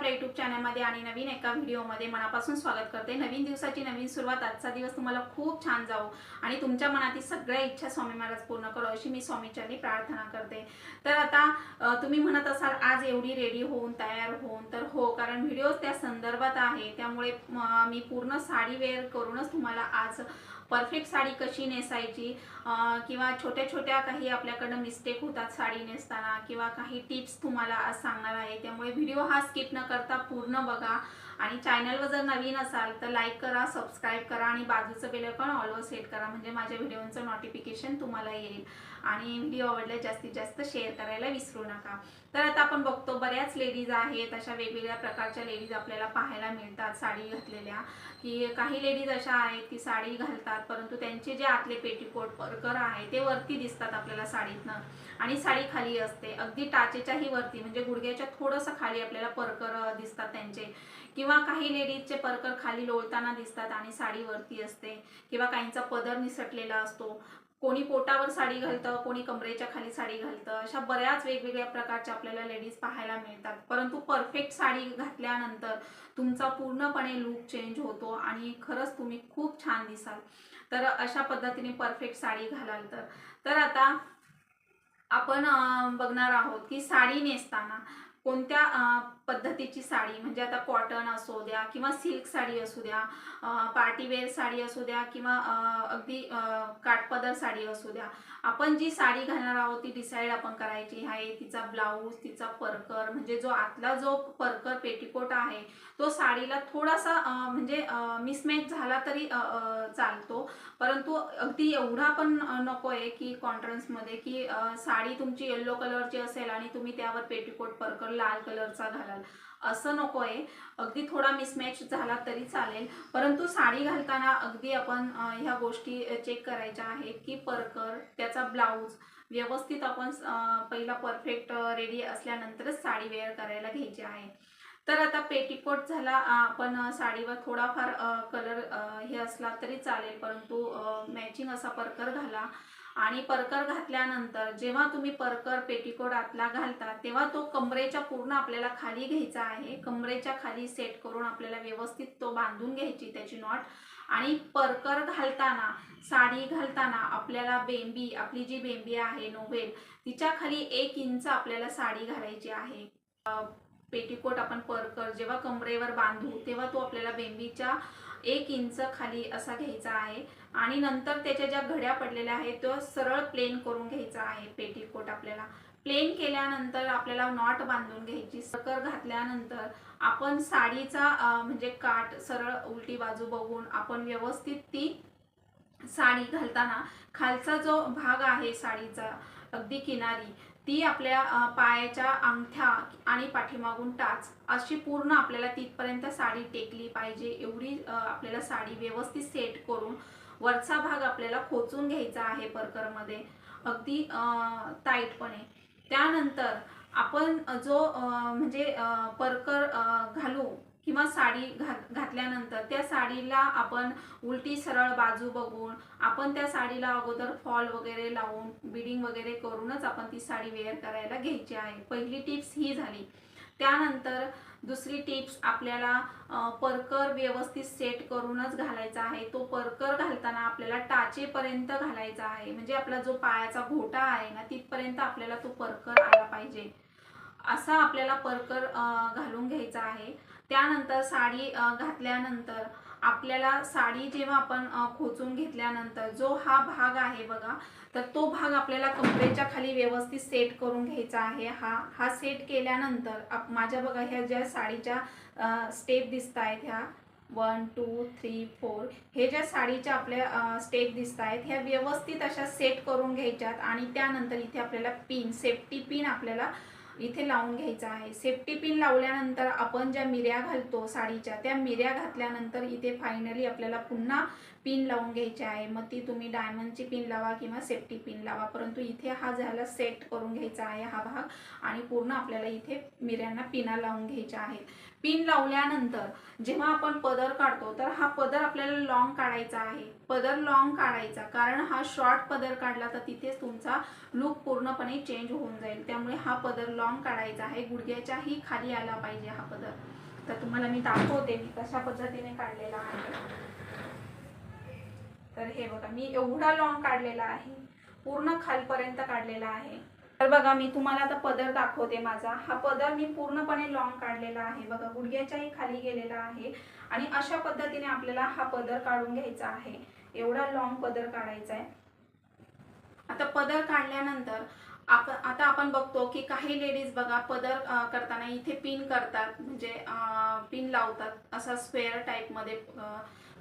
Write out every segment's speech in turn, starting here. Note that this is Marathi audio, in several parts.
आपल्या युट्यूब चॅनलमध्ये आणि नवीन एका व्हिडिओमध्ये मनापासून स्वागत करते. नवीन दिवसाची नवीन सुरुवात. आजचा दिवस तुम्हाला खूप छान जाऊ आणि तुमच्या मनातील सगळ्या इच्छा स्वामी महाराज पूर्ण करो अशी मी स्वामीचरणी प्रार्थना करते. तर आता तुम्ही म्हणत असाल आज एवढी रेडी होऊन तयार होऊन. तर हो कारण व्हिडिओ त्या संदर्भात आहे. त्यामुळे मी पूर्ण साडी वेअर करूनच तुम्हाला आज परफेक्ट साडी कशी नेसायची? किंवा छोट्या छोट्या काही आपल्याकडनं मिस्टेक होतात साडी नेसताना किंवा काही टिप्स तुम्हाला आज सांगणार आहे. त्यामुळे व्हिडिओ हा स्किप न करता पूर्ण बघा. आणि चॅनलवर जर नवीन असाल तर लाईक करा सबस्क्राईब करा आणि बाजूचं बेल आयकॉन ऑलवर सेट करा. म्हणजे माझ्या व्हिडिओचं नोटिफिकेशन तुम्हाला येईल. आणि व्हिडिओ आवडल्यास जास्तीत जास्त शेअर करायला विसरू नका. तर आता आपण बघतो बऱ्याच लेडीज आहेत अशा वेगवेगळ्या प्रकारच्या लेडीज आपल्याला पाहायला मिळतात साडी घातलेल्या. की काही लेडीज अशा आहेत की साडी घालतात परंतु त्यांचे जे आतले पेटीकोट परकर आहे ते वरती दिसतात आपल्याला साडीतनं. आणि साडी खाली असते. अगदी टाचेच्याही वरती म्हणजे गुडघ्याच्या थोडंसं खाली आपल्याला परकर दिसतात त्यांचे. किंवा काही लेडीजचे परकर खाली लोळताना दिसतात आणि साडी वरती असते. किंवा काहींचा पदर निसटलेला असतो. कोणी पोटावर साडी घालतं कोणी कमरेच्या खाली साडी घालतं अशा बऱ्याच वेगवेगळ्या प्रकारच्या आपल्याला लेडीज पाहायला मिळतात. परंतु परफेक्ट साडी घातल्यानंतर तुमचा पूर्णपणे लुक चेंज होतो आणि खरंच तुम्ही खूप छान दिसाल. तर अशा पद्धतीने परफेक्ट साडी घालाल तर. तर आता आपण बघणार आहोत की साडी नेसताना कोणत्या पद्धतीची साडी म्हणजे आता कॉटन असू द्या किंवा सिल्क साडी असू द्या पार्टीवेअर साडी असू द्या किंवा अगदी काठपदर साडी असू द्या आपण जी साडी घालणार आहोत ती डिसाईड आपण करायची. आहे तिचा ब्लाऊज तिचा परकर म्हणजे जो आतला जो परकर पेटीकोट आहे तो साडीला थोडासा म्हणजे मिसमॅच झाला तरी चालतो. परंतु अगदी एवढा पण नको आहे की कॉन्ट्रन्समध्ये की साडी तुमची येल्लो कलरची असेल आणि तुम्ही त्यावर पेटीकोट परकर लाल कलरचा घालाल. असं नको आहे अगदी थोडा मिसमॅच झाला तरी चालेल. परंतु साडी घालताना अगदी आपण ह्या गोष्टी चेक करायच्या आहेत की परकर त्याचा ब्लाऊज व्यवस्थित आपण पहिला परफेक्ट रेडी असल्यानंतरच साडी वेअर करायला घ्यायची आहे. तर आता पेटीकोट झाला आपण साडीवर थोडाफार कलर हे असला तरी चालेल. परंतु मॅचिंग असा परकर घाला. आणि परकर घातल्यानंतर जेव्हा तुम्ही परकर पेटीकोट आतला घालता तेव्हा तो कमरेच्या पूर्ण आपल्याला खाली घ्यायचा आहे. कमरेच्या खाली सेट करून आपल्याला व्यवस्थित तो बांधून घ्यायची त्याची नॉट आणि परकर घालताना साडी घालताना आपल्याला बेंबी आपली जी बेंबी आहे नोवेल तिच्या खाली एक इंच आपल्याला साडी घालायची आहे. पेटीकोट आपण परकर जेव्हा कमरेवर बांधू तेव्हा तो आपल्याला बेंबीच्या एक इंच खाली असा घ्यायचा आहे. आणि नंतर त्याच्या ज्या घड्या पडलेल्या आहेत तो सरळ प्लेन करून घ्यायचा आहे पेटीकोट आपल्याला. प्लेन केल्यानंतर आपल्याला नॉट बांधून घ्यायची. सकर घातल्यानंतर आपण साडीचा म्हणजे काठ सरळ उलटी बाजू बघून आपण व्यवस्थित ती साडी घालताना खालचा जो भाग आहे साडीचा अगदी किनारी ती आपल्या पायाच्या अंगठ्या आणि पाठीमागून टाच. अशी पूर्ण आपल्याला तिथपर्यंत साडी टेकली पाहिजे एवढी आपल्याला साडी व्यवस्थित सेट करून वरचा भाग आपल्याला खोचून घ्यायचा आहे परकरमध्ये अगदी टाईटपणे त्यानंतर आपण जो म्हणजे परकर घालू किंवा साडी घात घातल्यानंतर त्या साडीला आपण उलटी सरळ बाजू बघून आपण त्या साडीला अगोदर फॉल वगैरे लावून बिडिंग वगैरे करूनच आपण ती साडी वेअर करायला घ्यायची आहे. पहिली टिप्स ही झाली. त्यानंतर दुसरी टिप्स आपल्याला परकर व्यवस्थित सेट करूनच घालायचा आहे. तो परकर घालताना आपल्याला टाचेपर्यंत घालायचा आहे. म्हणजे आपला जो पायाचा घोटा आहे ना तिथपर्यंत आपल्याला तो परकर आला पाहिजे. असा आपल्याला परकर घालून घ्यायचा आहे. त्यानंतर साडी घातल्यानंतर आपल्याला साडी जेव्हा आपण खोचून घेतल्यानंतर जो हा भाग आहे बघा तर तो भाग आपल्याला कमरेच्या खाली व्यवस्थित सेट करून घ्यायचा आहे. हा हा सेट केल्यानंतर आप माझ्या बघा ह्या ज्या साडीच्या स्टेप दिसत आहेत ह्या वन टू थ्री फोर हे ज्या साडीच्या आपल्या स्टेप दिसत आहेत ह्या व्यवस्थित अशा सेट करून घ्यायच्यात आणि त्यानंतर इथे आपल्याला पिन सेफ्टी पिन आपल्याला इथे लावून घ्यायचा आहे. सेफ्टी पिन लावल्यानंतर आपण ज्या मिऱ्या घालतो साडीच्या त्या मिऱ्या घातल्यानंतर इथे फायनली आपल्याला पुन्हा पिन लावून घ्यायची आहे. मग ती तुम्ही डायमंडची पिन लावा किंवा सेफ्टी पिन लावा. परंतु इथे हा झाला सेट करून घ्यायचा आहे हा भाग आणि पूर्ण आपल्याला इथे मिऱ्यांना पिना लावून घ्यायच्या आहेत पिन लावल्यानंतर जेव्हा आपण पदर काढतो तर हा पदर आपल्याला लॉंग काढायचा आहे. पदर लॉंग काढायचा कारण हा शॉर्ट पदर काढला तर तिथेच तुमचा लुक पूर्णपणे चेंज होऊन जाईल. त्यामुळे हा पदर लॉंग काढायचा आहे. गुडघ्याच्याही खाली आला पाहिजे हा पदर. तर तुम्हाला मी दाखवते मी कशा पद्धतीने काढलेला आहे. तर हे बघा मी एवढा लॉंग काढलेला आहे. पूर्ण खालपर्यंत काढलेला आहे. तर बघा मी तुम्हाला आता पदर दाखवते माझा. हा पदर मी पूर्णपणे लॉंग काढलेला आहे. बघा गुडघ्याच्याही खाली गेलेला आहे. आणि अशा पद्धतीने आपल्याला हा पदर काढून घ्यायचा आहे. एवढा लॉंग पदर काढायचा आहे. आता पदर काढल्यानंतर आपण आता आपण बघतो की काही लेडीज बघा पदर करताना इथे पिन करतात. म्हणजे पिन लावतात. असा स्क्वेअर टाईपमध्ये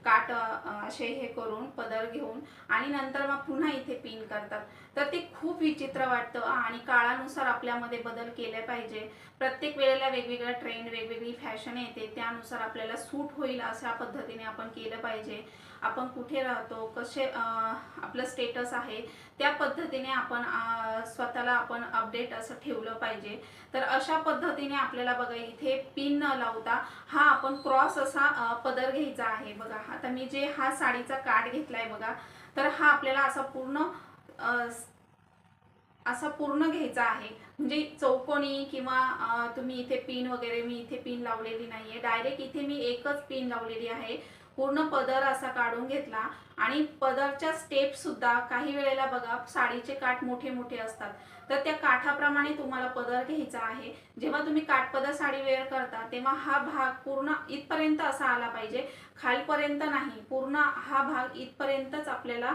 काट असे हे करून पदर घेऊन आणि नंतर मग पुन्हा इथे पिन करतात. तर ते खूप विचित्र वाटतं आणि काळानुसार आपल्यामध्ये बदल केले पाहिजे. प्रत्येक वेळेला वेगवेगळा ट्रेंड वेगवेगळी फॅशन येते. त्यानुसार आपल्याला सूट होईल अशा पद्धतीने आपण केलं पाहिजे. आपण कुठे राहतो कसे आपलं स्टेटस आहे त्या पद्धतीने आपण स्वतःला आपण अपडेट असं ठेवलं पाहिजे. तर अशा पद्धतीने आपल्याला बघा इथे पिन न लावता हा आपण क्रॉस असा पदर घ्यायचा आहे बघा. आता मी जे हा साडीचा काठ घेतलाय बघा तर हा आपल्याला असा पूर्ण असा पूर्ण घ्यायचा आहे. म्हणजे चौकोनी किंवा तुम्ही इथे पिन वगैरे मी इथे पिन लावलेली नाहीये. डायरेक्ट इथे मी एकच पिन लावलेली आहे. पूर्ण पदर असा काढून घेतला आणि पदरच्या स्टेप सुद्धा काही वेळेला बघा साडीचे काठ मोठे मोठे असतात. तर त्या काठाप्रमाणे तुम्हाला पदर घ्यायचा आहे. जेव्हा तुम्ही काठपदर साडी वेअर करता तेव्हा हा भाग पूर्ण इथपर्यंत असा आला पाहिजे. खालपर्यंत नाही पूर्ण हा भाग इथपर्यंतच आपल्याला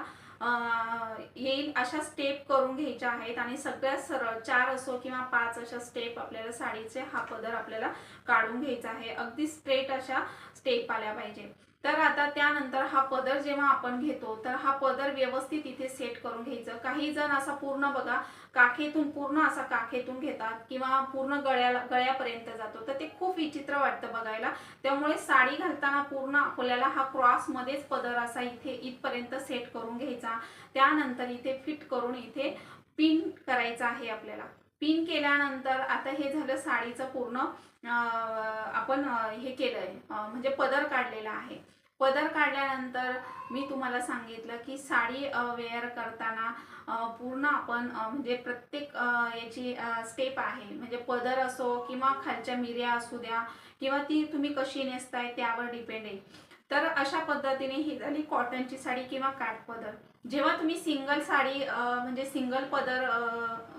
येईल अशा स्टेप करून घ्यायच्या आहेत. आणि सगळ्यात सरळ चार असो किंवा पाच अशा स्टेप आपल्याला साडीचे हा पदर आपल्याला काढून घ्यायचा आहे. अगदी स्ट्रेट अशा स्टेप आल्या पाहिजे. तर आता त्यानंतर हा पदर जेव्हा आपण घेतो तर हा पदर व्यवस्थित इथे सेट करून घ्यायचं. काही जण असा पूर्ण बघा काखेतून पूर्ण असा काखेतून घेतात किंवा पूर्ण गळ्याला गळ्यापर्यंत जातो. तर ते खूप विचित्र वाटतं बघायला. त्यामुळे साडी घालताना पूर्ण आपल्याला हा क्रॉस मध्येच पदर असा इथे इथपर्यंत सेट करून घ्यायचा. त्यानंतर इथे फिट करून इथे पिन करायचा आहे आपल्याला. पिन केल्यानंतर आता हे झालं साडीचं पूर्ण आपण हे केलंय म्हणजे पदर काढलेला आहे. पदर काढल्यानंतर मी तुम्हाला सांगितलं की साडी वेअर करताना पूर्ण आपण म्हणजे प्रत्येक याची स्टेप आहे. म्हणजे पदर असो किंवा खालच्या मिऱ्या असू द्या किंवा ती तुम्ही कशी नेसताय त्यावर डिपेंड आहे. तर अशा पद्धतीने ही झाली कॉटनची साडी किंवा काठ पदर. जेव्हा तुम्ही सिंगल साडी म्हणजे सिंगल पदर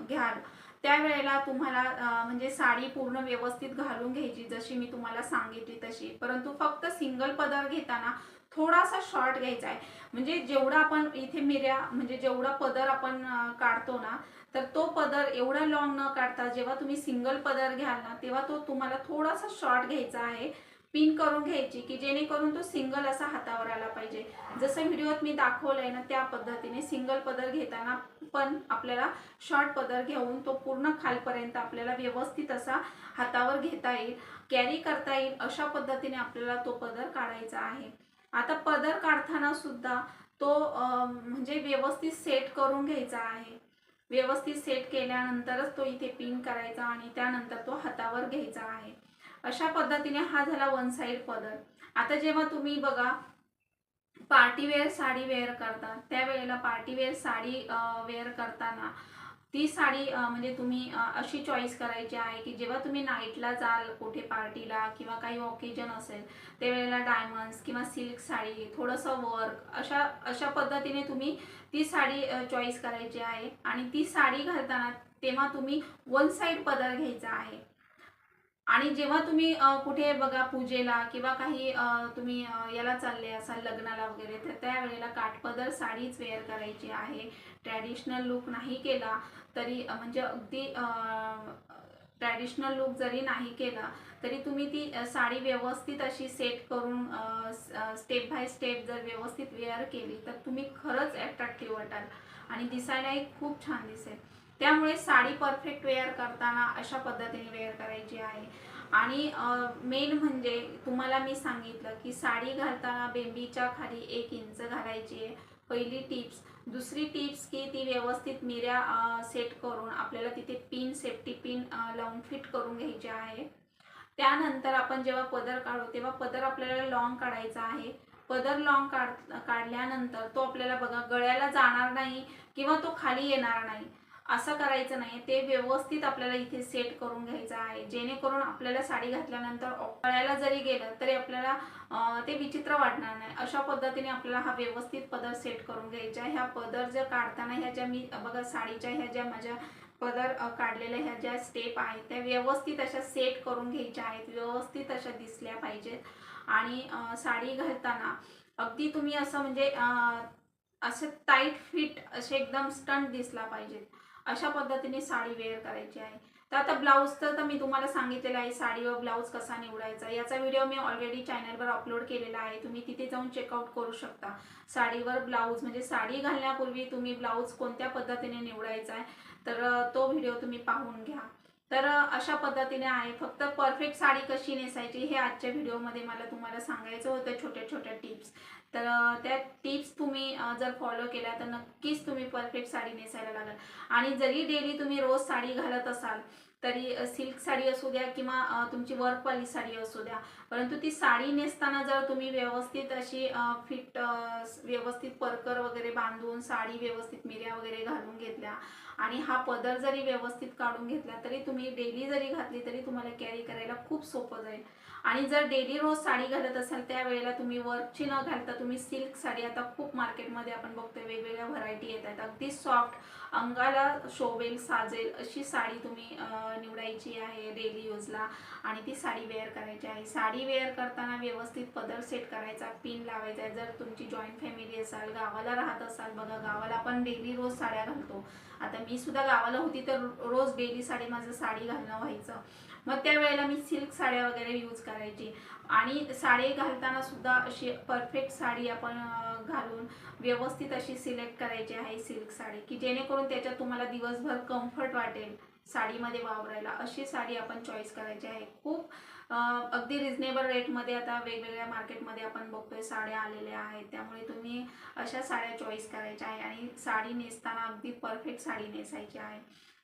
घ्याल त्यावेळेला तुम्हाला म्हणजे साडी पूर्ण व्यवस्थित घालून घ्यायची जशी मी तुम्हाला सांगितली तशी. परंतु फक्त सिंगल पदर घेताना थोडासा शॉर्ट घ्यायचा आहे. म्हणजे जेवढा आपण इथे मिऱ्या म्हणजे जेवढा पदर आपण काढतो ना तर तो पदर एवढा लॉंग न काढता जेव्हा तुम्ही सिंगल पदर घ्याल ना तेव्हा तो तुम्हाला थोडासा शॉर्ट घ्यायचा आहे. पिन करून घ्यायची की जेणेकरून तो सिंगल असा हातावर आला पाहिजे. जसं व्हिडिओत मी दाखवलंय ना त्या पद्धतीने सिंगल पदर घेताना पण आपल्याला शॉर्ट पदर घेऊन तो पूर्ण खालपर्यंत आपल्याला व्यवस्थित असा हातावर घेता येईल कॅरी करता येईल अशा पद्धतीने आपल्याला तो पदर काढायचा आहे. आता पदर काढताना सुद्धा तो म्हणजे व्यवस्थित सेट करून घ्यायचा आहे. व्यवस्थित सेट केल्यानंतरच तो इथे पिन करायचा आणि त्यानंतर तो हातावर घ्यायचा आहे. अशा पद्धतीने हा झाला वन साईड पदर. आता जेव्हा तुम्ही बघा पार्टीवेअर साडी वेअर करता त्यावेळेला पार्टीवेअर साडी वेअर करताना ती साडी म्हणजे तुम्ही अशी चॉईस करायची आहे की जेव्हा तुम्ही नाईटला जाल कुठे पार्टीला किंवा काही ऑकेजन असेल त्यावेळेला डायमंड्स किंवा सिल्क साडी थोडंसं वर्क अशा अशा पद्धतीने तुम्ही ती साडी चॉईस करायची आहे. आणि ती साडी घालताना तेव्हा तुम्ही वन साईड पदर घ्यायचा आहे. आणि जेव्हा तुम्ही कुठे बघा पूजेला किंवा काही तुम्ही याला चालले असाल लग्नाला वगैरे तर त्यावेळेला काठपदर साडीच वेअर करायची आहे. ट्रॅडिशनल लुक नाही केला तरी म्हणजे अगदी ट्रॅडिशनल लुक जरी नाही केला तरी तुम्ही ती साडी व्यवस्थित अशी सेट करून स्टेप बाय स्टेप जर व्यवस्थित वेअर केली तर तुम्ही खरंच अट्रॅक्टिव्ह वाटाल. आणि दिसायलाही खूप छान दिसेल. त्यामुळे साडी परफेक्ट वेअर करताना अशा पद्धतीने वेअर करायची आहे. आणि मेन म्हणजे तुम्हाला मी सांगितलं की साडी घालताना बेंबीच्या खाली एक इंच घालायची आहे. पहिली टिप्स दुसरी टिप्स की ती व्यवस्थित मिऱ्या सेट करून आपल्याला तिथे पिन सेफ्टी पिन लावून फिट करून घ्यायची आहे. त्यानंतर आपण जेव्हा पदर काढू तेव्हा पदर आपल्याला लॉंग काढायचा आहे. पदर लॉंग काढ काढल्यानंतर तो आपल्याला बघा गळ्याला जाणार नाही किंवा तो खाली येणार नाही. असं करायचं नाही ते व्यवस्थित आपल्याला इथे सेट करून घ्यायचं आहे. जेणेकरून आपल्याला साडी घातल्यानंतर गळ्याला जरी गेलं तरी आपल्याला ते विचित्र वाटणार नाही. अशा पद्धतीने आपल्याला हा व्यवस्थित पदर सेट करून घ्यायचा आहे. ह्या पदर जर काढताना ह्या ज्या मी बघा साडीच्या ह्या ज्या माझ्या पदर काढलेल्या ह्या ज्या स्टेप आहेत त्या व्यवस्थित अशा सेट करून घ्यायच्या आहेत. व्यवस्थित अशा दिसल्या पाहिजेत. आणि साडी घालताना अगदी तुम्ही असं म्हणजे असं टाईट फिट असे एकदम स्टंट दिसला पाहिजेत. अशा पद्धतीने साडी वेअर करायची आहे. तर आता ब्लाऊज तर मी तुम्हाला सांगितलेलं आहे साडीवर ब्लाऊज कसा निवडायचा? याचा व्हिडिओ मी ऑलरेडी चॅनलवर अपलोड केलेला आहे. तुम्ही तिथे जाऊन चेकआउट करू शकता. साडीवर ब्लाऊज म्हणजे साडी घालण्यापूर्वी तुम्ही ब्लाऊज कोणत्या पद्धतीने निवडायचा आहे? तर तो व्हिडिओ तुम्ही पाहून घ्या. तर अशा पद्धतीने आहे. फक्त परफेक्ट साडी कशी नेसायची हे आजच्या व्हिडिओमध्ये मला तुम्हाला सांगायचं होतं छोट्या छोट्या टिप्स तर त्या टिप्स तुम्ही जर फॉलो केल्या तर नक्कीच तुम्ही परफेक्ट साडी नेसायला लागल. आणि जरी डेली तुम्ही रोज साडी घालत असाल तरी सिल्क साडी असू द्या किंवा तुमची वर्कवाली साडी असू द्या. परंतु ती साडी नेसताना जर तुम्ही व्यवस्थित अशी फिट व्यवस्थित परकर वगैरे बांधून साडी व्यवस्थित मिऱ्या वगैरे घालून घेतल्या आणि हा पदर जरी व्यवस्थित काढून घेतला तरी तुम्ही डेली जरी घातली तरी तुम्हाला कॅरी करायला खूप सोपं जाईल. आणि जर डेली रोज साडी घालत असाल त्यावेळेला तुम्ही वर्कची न घालता तुम्ही सिल्क साडी आता खूप मार्केटमध्ये आपण बघतोय वेगवेगळ्या व्हरायटी येत आहेत अगदी सॉफ्ट अंगाला शोभेल साजेल अशी साडी तुम्ही निवडायची आहे डेली यूजला आणि ती साडी वेअर करायची आहे. साडी वेअर करताना व्यवस्थित पदर सेट करायचा पिन लावायचा. आहे जर तुमची जॉईंट फॅमिली असाल गावाला राहत असाल बघा गावाला आपण डेली रोज साड्या घालतो. आता मी सुद्धा गावाला होती तर रोज डेली साडी माझं साडी घालणं व्हायचं. मग त्यावेळेला मी सिल्क साड्या वगैरे यूज करायची. आणि साडी घालताना सुद्धा अशी परफेक्ट साडी आपण घालून व्यवस्थित अशी सिलेक्ट करायची आहे सिल्क साडी. की जेणेकरून त्याच्यात तुम्हाला दिवसभर कम्फर्ट वाटेल. साडीमध्ये वावरायला अशी साडी आपण चॉईस करायची आहे. खूप अगदी रिजनेबल रेटमध्ये आता वेगवेगळ्या मार्केटमध्ये आपण बघतोय साड्या आलेल्या आहेत. त्यामुळे तुम्ही अशा साड्या चॉईस करायच्या आहे. आणि साडी नेसताना अगदी परफेक्ट साडी नेसायची आहे.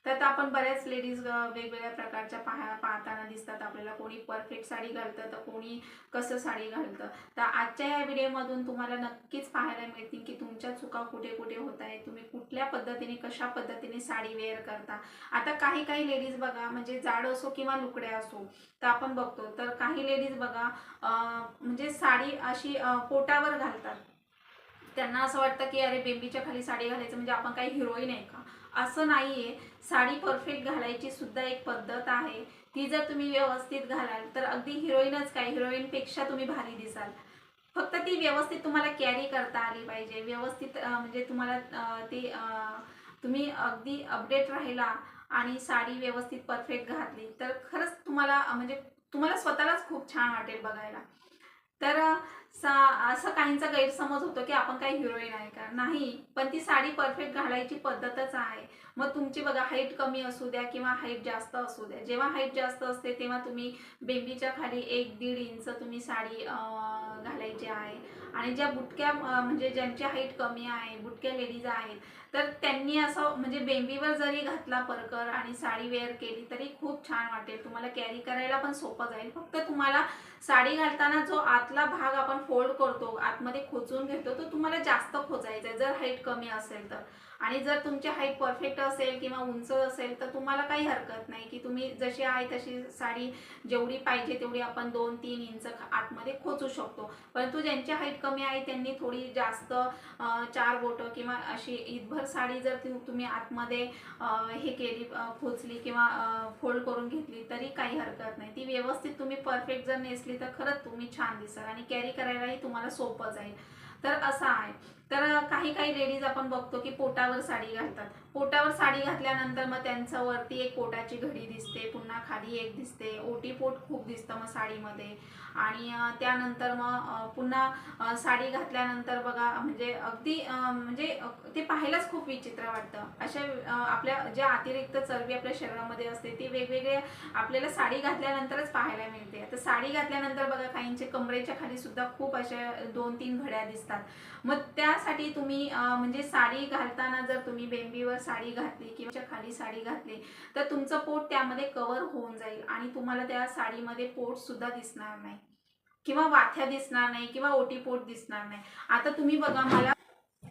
तर आता आपण बऱ्याच लेडीज वेगवेगळ्या प्रकारच्या पाहा पाहताना दिसतात. आपल्याला कोणी परफेक्ट साडी घालतं तर कोणी कसं साडी घालतं. तर आजच्या या व्हिडिओमधून तुम्हाला नक्कीच पाहायला मिळतील की तुमच्या चुका कुठे कुठे होत आहे तुम्ही कुठल्या पद्धतीने कशा पद्धतीने साडी वेअर करता. आता काही काही लेडीज बघा म्हणजे जाड असो किंवा लुकड्या असो तर आपण बघतो. तर काही लेडीज बघा म्हणजे साडी अशी पोटावर घालतात. त्यांना असं वाटतं की अरे बेबीच्या खाली साडी घालायचं म्हणजे आपण काही हिरोईन आहे का? असं नाहीये. साडी परफेक्ट घालायची सुद्धा एक पद्धत आहे. ती जर तुम्ही व्यवस्थित घालाल तर अगदी हिरोईनच काय हिरोईनपेक्षा तुम्ही भारी दिसाल. फक्त ती व्यवस्थित तुम्हाला कॅरी करता आली पाहिजे. व्यवस्थित म्हणजे तुम्हाला ती तुम्ही अगदी अपडेट राहिला आणि साडी व्यवस्थित परफेक्ट घातली तर खरंच तुम्हाला म्हणजे तुम्हाला स्वतःलाच खूप छान वाटेल बघायला. तर सा असं काहींचा गैरसमज होतो की आपण काही हिरोईन आहे का? नाही. पण ती साडी परफेक्ट घालायची पद्धतच आहे. मग तुमची बघा हाईट कमी असू द्या किंवा हाईट जास्त असू द्या. जेव्हा हाईट जास्त असते तेव्हा तुम्ही बेबीच्या खाली एक दीड इंच तुम्ही साडी घालायची आहे. आणि ज्या बुटक्या म्हणजे ज्यांची हाईट कमी आहे बुटक्या लेडीज आहेत तर त्यांनी असं म्हणजे बेंबीवर जरी घातला परकर आणि साडी वेअर केली तरी खूप छान वाटेल. तुम्हाला कॅरी करायला पण सोपं जाईल. फक्त तुम्हाला साडी घालताना जो आतला भाग आपण फोल्ड करतो आतमध्ये खोचून घेतो तो तुम्हाला जास्त खोचायचा आहे. जर हाईट कमी असेल तर. आणि जर तुमची हाईट परफेक्ट असेल किंवा उंच असेल तर तुम्हाला काही हरकत नाही की तुम्ही जशी आहे तशी साडी जेवढी पाहिजे तेवढी आपण दोन तीन इंच आतमध्ये खोचू शकतो. परंतु ज्यांची हाईट कमी आहे त्यांनी थोडी जास्त चार बोटं किंवा अशी ईदभर साडी जर तुम्ही आतमध्ये हे केली खोचली किंवा फोल्ड करून घेतली तरी काही हरकत नाही. ती व्यवस्थित तुम्ही परफेक्ट जर नेसली तर खरंच तुम्ही छान दिसाल आणि कॅरी करायलाही तुम्हाला सोपं जाईल. तर असं आहे. तर काही काही लेडीज आपण बघतो की पोटावर साडी घालतात. पोटावर साडी घातल्यानंतर मग त्यांचं वरती एक पोटाची घडी दिसते पुन्हा खाली एक दिसते. ओटी पोट खूप दिसतं मग साडीमध्ये. आणि त्यानंतर मग पुन्हा साडी घातल्यानंतर बघा म्हणजे अगदी म्हणजे ते पाहायलाच खूप विचित्र वाटतं. अशा आपल्या ज्या अतिरिक्त चरबी आपल्या शरीरामध्ये असते ती वेगवेगळे आपल्याला साडी घातल्यानंतरच पाहायला मिळते. तर साडी घातल्यानंतर बघा काहींचे कमरेच्या खाली सुद्धा खूप अशा दोन तीन घड्या दिसतात. मग त्या त्यासाठी तुम्ही म्हणजे साडी घालताना जर तुम्ही बेंबीवर साडी घातली किंवा खाली साडी घातली तर तुमचं पोट त्यामध्ये कवर होऊन जाईल आणि तुम्हाला त्या साडीमध्ये पोट सुद्धा दिसणार नाही. किंवा वाथ्या दिसणार नाही किंवा ओटी पोट दिसणार नाही. आता तुम्ही बघा मला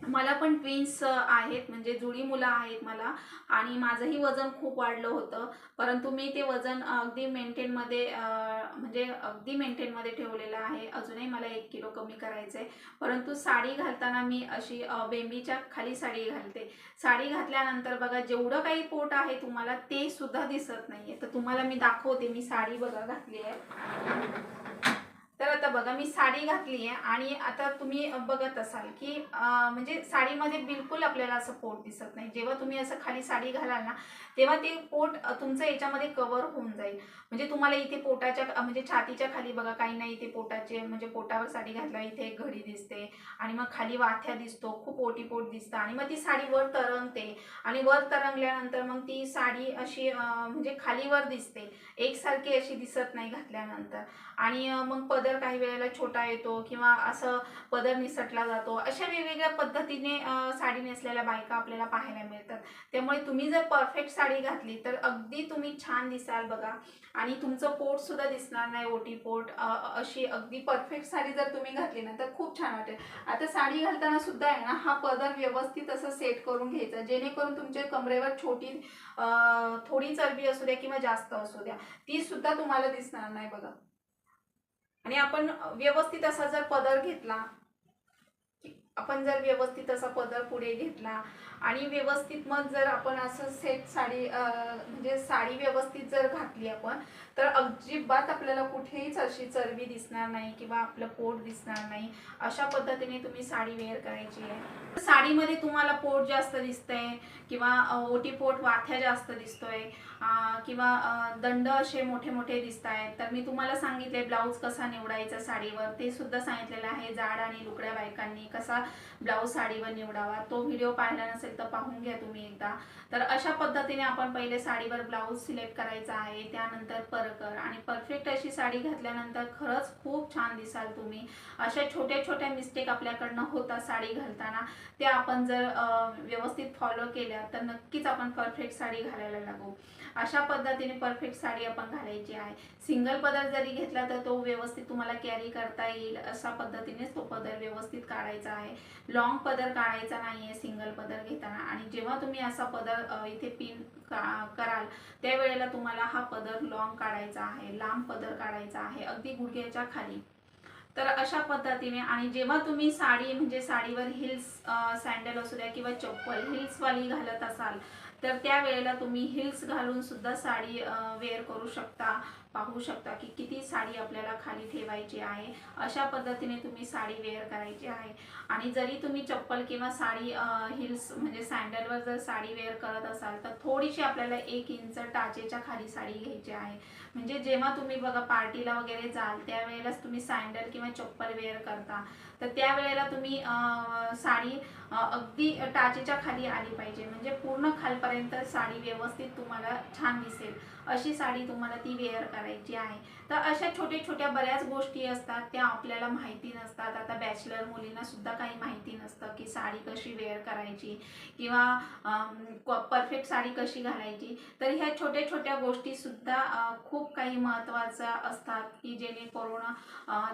मला पण ट्विन्स आहेत. म्हणजे जुळी मुलं आहेत मला. आणि माझंही वजन खूप वाढलं होतं. परंतु मी ते वजन अगदी मेंटेनमध्ये म्हणजे अगदी मेंटेनमध्ये ठेवलेलं आहे. अजूनही मला एक किलो कमी करायचं आहे परंतु साडी घालताना मी अशी बेंबीच्या खाली साडी घालते. साडी घातल्यानंतर बघा जेवढं काही पोट आहे तुम्हाला ते सुद्धा दिसत नाहीये. तर तुम्हाला मी दाखवते. मी साडी बघा घातली आहे. तर आता बघा मी साडी घातली आहे आणि आता तुम्ही बघत असाल की म्हणजे साडीमध्ये बिलकुल आपल्याला असं पोट दिसत नाही. जेव्हा तुम्ही असं खाली साडी घालाल ना तेव्हा ते पोट तुमचं याच्यामध्ये कव्हर होऊन जाईल. म्हणजे तुम्हाला इथे पोटाच्या म्हणजे छातीच्या खाली बघा काही नाही इथे पोटाचे म्हणजे पोटावर साडी घातला इथे एक घडी दिसते आणि मग खाली वाथ्या दिसतो खूप ओटी पोट दिसतं आणि मग ती साडी वर तरंगते आणि वर तरंगल्यानंतर मग ती साडी अशी म्हणजे खालीवर दिसते. एकसारखी अशी दिसत नाही घातल्यानंतर. आणि मग पदर काही वेळेला छोटा येतो किंवा असं पदर निसटला जातो. अशा वेगवेगळ्या पद्धतीने साडी नेसलेल्या बायका आपल्याला पाहायला मिळतात. त्यामुळे तुम्ही जर परफेक्ट साडी घातली तर अगदी तुम्ही छान दिसाल बघा. आणि तुमचं पोट सुद्धा दिसणार नाही ओटी पोट. अशी अगदी परफेक्ट साडी जर तुम्ही घातली ना तर खूप छान वाटेल. आता साडी घालताना सुद्धा आहे ना हा पदर व्यवस्थित असं सेट करून घ्यायचा. जेणेकरून तुमच्या कमरेवर छोटी थोडी चरबी असू द्या किंवा जास्त असू द्या ती सुद्धा तुम्हाला दिसणार नाही बघा. आणि आपण व्यवस्थित असा जर पदर घेतला आपण जर व्यवस्थित असा पदर पुढे घेतला आणि व्यवस्थित मग जर आपण असं सेट साडी म्हणजे साडी व्यवस्थित जर घातली आपण तर अजिबात आपल्याला कुठेहीच अशी चरबी दिसणार नाही किंवा आपलं पोट दिसणार नाही. अशा पद्धतीने तुम्ही साडी वेअर करायची आहे. साडीमध्ये तुम्हाला पोट जास्त दिसतंय किंवा ओटी पोट वाथ्या जास्त दिसतोय किंवा दंड असे मोठे मोठे दिसत आहेत तर मी तुम्हाला सांगितले ब्लाऊज कसा निवडायचा साडीवर. ते सुद्धा सांगितलेलं आहे. जाड आणि लुकड्या बायकांनी कसा ब्लाऊज साडीवर निवडावा. तो व्हिडिओ पाहिला नसेल तर पाहून घ्या तुम्ही एकदा. तर अशा पद्धतीने आपण पहिले साडीवर ब्लाऊज सिलेक्ट करायचा आहे त्यानंतर परकर आणि परफेक्ट अशी साडी घातल्यानंतर खरंच खूप छान दिसाल तुम्ही. अशा छोट्या छोट्या मिस्टेक आपल्याकडनं होतात साडी घालताना. त्या आपण जर व्यवस्थित फॉलो केल्या तर नक्कीच आपण परफेक्ट साडी घालायला लागू. अशा पद्धतीने परफेक्ट साडी आपण घालायची आहे. सिंगल पदर जरी घेतला तर तो व्यवस्थित तुम्हाला कॅरी करता येईल अशा पद्धतीनेच तो पदर व्यवस्थित काढायचा आहे. लॉंग पदर काढायचा नाही आहे सिंगल पदर घेताना आणि जेव्हा तुम्ही असा पदर इथे पिन का कराल त्यावेळेला तुम्हाला हा पदर लॉंग काढायचा आहे लांब पदर काढायचा आहे अगदी गुडघ्याच्या खाली. तर अशा पद्धतीने आणि जेव्हा तुम्ही साडी म्हणजे साडीवर हिल्स सँडल असू द्या किंवा चप्पल हिल्सवाली घालत असाल तर त्यावेळेला तुम्ही हिल्स घालून सुद्धा साडी वेअर करू शकता. पाहू शकता की किती साडी आपल्याला खाली ठेवायची आहे. अशा पद्धतीने तुम्ही साडी वेअर करायची आहे. आणि जरी तुम्ही चप्पल किंवा साडी हिल्स म्हणजे सँडलवर जर साडी वेअर करत असाल तर थोडीशी आपल्याला एक इंच टाचेच्या खाली साडी घ्यायची आहे. म्हणजे जेव्हा तुम्ही बघा पार्टीला वगैरे जाल त्यावेळेलाच तुम्ही सँडल किंवा चप्पल वेअर करता. तर त्यावेळेला तुम्ही साडी अगदी टाचेच्या खाली आली पाहिजे. म्हणजे पूर्ण खालपर्यंत साडी व्यवस्थित तुम्हाला छान दिसेल. अशी साडी तुम्हाला ती वेअर करायची आहे. तर अशा छोट्या छोट्या बऱ्याच गोष्टी असतात त्या आपल्याला माहिती नसतात. आता बॅचलर मुलींना सुद्धा काही माहिती नसतं की साडी कशी वेअर करायची किंवा परफेक्ट साडी कशी घालायची. तर ह्या छोट्या छोट्या गोष्टी सुद्धा खूप काही महत्त्वाच्या असतात की जेणेकरून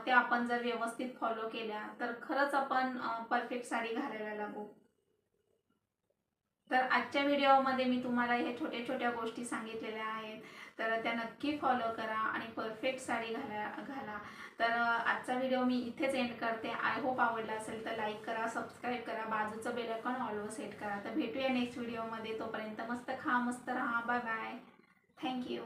त्या आपण जर व्यवस्थित फॉलो केल्या तर खरंच आपण परफेक्ट साडी घालायला लागू. तर आजच्या व्हिडिओमध्ये मी तुम्हाला ह्या छोट्या छोट्या गोष्टी सांगितलेल्या आहेत. तर त्या नक्की फॉलो करा आणि परफेक्ट साडी घाला घाला. तर आजचा व्हिडिओ मी इथेच एंड करते. आय होप आवडला असेल तर लाईक करा सबस्क्राईब करा बाजूचं बेलकॉन ऑलवर सेट करा. तर भेटूया नेक्स्ट व्हिडिओमध्ये तोपर्यंत मस्त खा मस्त राहा. Bye bye thank you